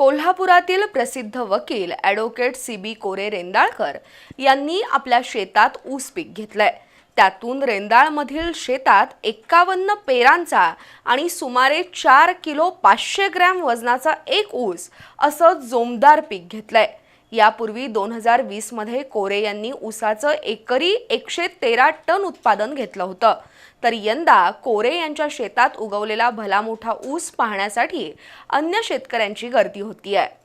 कोल्हापुरातील प्रसिद्ध वकील ॲडव्होकेट सी बी कोरे रेंदाळकर यांनी आपल्या शेतात ऊस पीक घेतलंय. त्यातून रेंदाळमधील शेतात एक्कावन्न पेरांचा आणि सुमारे चार किलो पाचशे ग्रॅम वजनाचा एक ऊस असं जोमदार पीक घेतलंय. यापूर्वी दोन हजार वीसमध्ये कोरे यांनी ऊसाचं एकरी एकशे तेरा टन उत्पादन घेतलं होतं. तर यंदा कोरे यांच्या शेतात उगवलेला भला मोठा ऊस पाहण्यासाठी अन्य शेतकऱ्यांची गर्दी होती आहे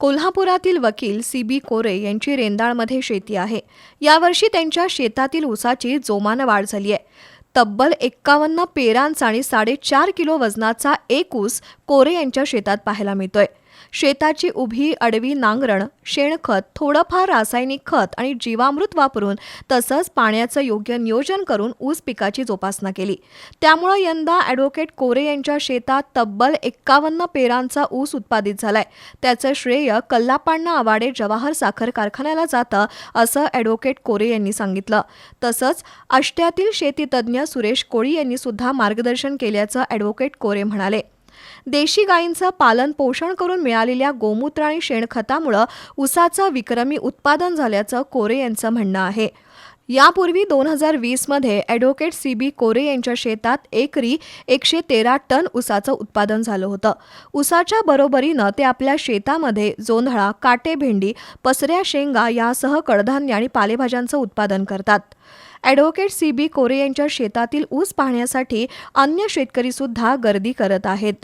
कोल्हापुरातील वकील सी बी कोरे यांची रेंदाळमध्ये शेती आहे. यावर्षी त्यांच्या शेतातील ऊसाची जोमानं वाढ झाली आहे तब्बल एक्कावन्न पेरांचा आणि साडेचार किलो वजनाचा एक ऊस कोरे यांच्या शेतात पाहायला मिळतोय. शेताची उभी अडवी नांगरण शेणखत थोडंफार रासायनिक खत आणि जीवामृत वापरून तसंच पाण्याचं योग्य नियोजन करून ऊस पिकाची जोपासना केली. त्यामुळं यंदा ॲडव्होकेट कोरे यांच्या शेतात तब्बल एक्कावन्न पेरांचा ऊस उत्पादित झालाय. त्याचं श्रेय कल्लापाण्णा आवाडे जवाहर साखर कारखान्याला जातं असं ॲडव्होकेट कोरे यांनी सांगितलं. तसंच आष्ट्यातील शेतीतज्ञ सुरेश कोळी यांनी सुद्धा मार्गदर्शन केल्याचं ॲडव्होकेट कोरे म्हणाले. देशी गायींचं पालन पोषण करून मिळालेल्या गोमूत्र आणि शेणखतामुळं ऊसाचं विक्रमी उत्पादन झाल्याचं कोरे यांचं म्हणणं आहे. यापूर्वी दोन हजार वीसमध्ये ॲडव्होकेट सी बी कोरे यांच्या शेतात एकरी एकशे तेरा टन ऊसाचं उत्पादन झालं होतं. ऊसाच्या बरोबरीनं ते आपल्या शेतामध्ये जोंधळा काटे भेंडी पसऱ्या शेंगा यासह कडधान्य आणि पालेभाज्यांचं उत्पादन करतात. ॲडव्होकेट सी बी कोरे यांच्या शेतातील ऊस पाहण्यासाठी अन्य शेतकरी सुद्धा गर्दी करत आहेत.